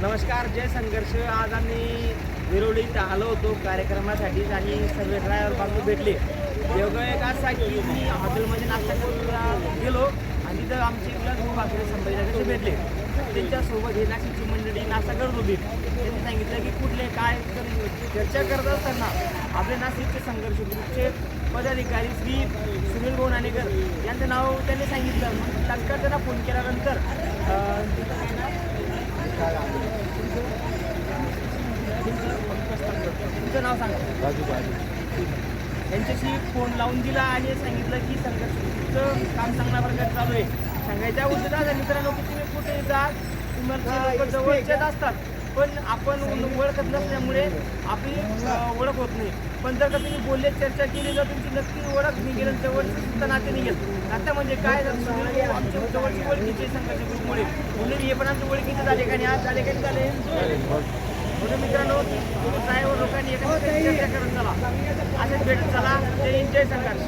नमस्कार जय संघर्ष. आज आम्ही विरोळी इथं आलो होतो कार्यक्रमासाठी आणि सर्व ड्रायव्हर बांधव भेटले. एवढं एक असा की मी हॉटेलमध्ये नाश्ता करून गेलो आणि तिथं आमचे विलास भाऊ भाकरे संभाजीनगरचे भेटले. त्यांच्यासोबत हे नाशिकची मंडळी नाश्ता करत होती. त्यांनी सांगितलं की कुठले काय चर्चा करत असताना आपले नाशिकचे संघर्ष ग्रुपचे पदाधिकारी श्री सुनील भाऊ यांचं नाव त्यांनी सांगितलं. मग त्यांना फोन केल्यानंतर तुमचं नाव सांगा. राजू बाजू यांच्याशी फोन लावून दिला आणि सांगितलं की संघर्षचं काम चांगल्या प्रकारे चालू आहे. सांगायच्या आहे मित्रांनो की तुम्ही कुठे जा तुम्हाला असतात. पण आपण ओळखत नसल्यामुळे आपली ओळख होत नाही. पण जर का तुम्ही बोलले चर्चा केली तर तुमची नक्की ओळख निघेल जवळचं सुद्धा नाते निघेल. नातं म्हणजे काय भाऊ आमच्या जवळची ओळखीचे संघर्ष ग्रुपमुळे. म्हणून हे पण आमच्या ओळखीचे झाले का आणि आज झाले का नाही झाले. म्हणून मित्रांनो ड्रायव्हर लोकांनी एकत्र चर्चा करत चला. असेच भेटत चला. जय हिंद, जय संघर्ष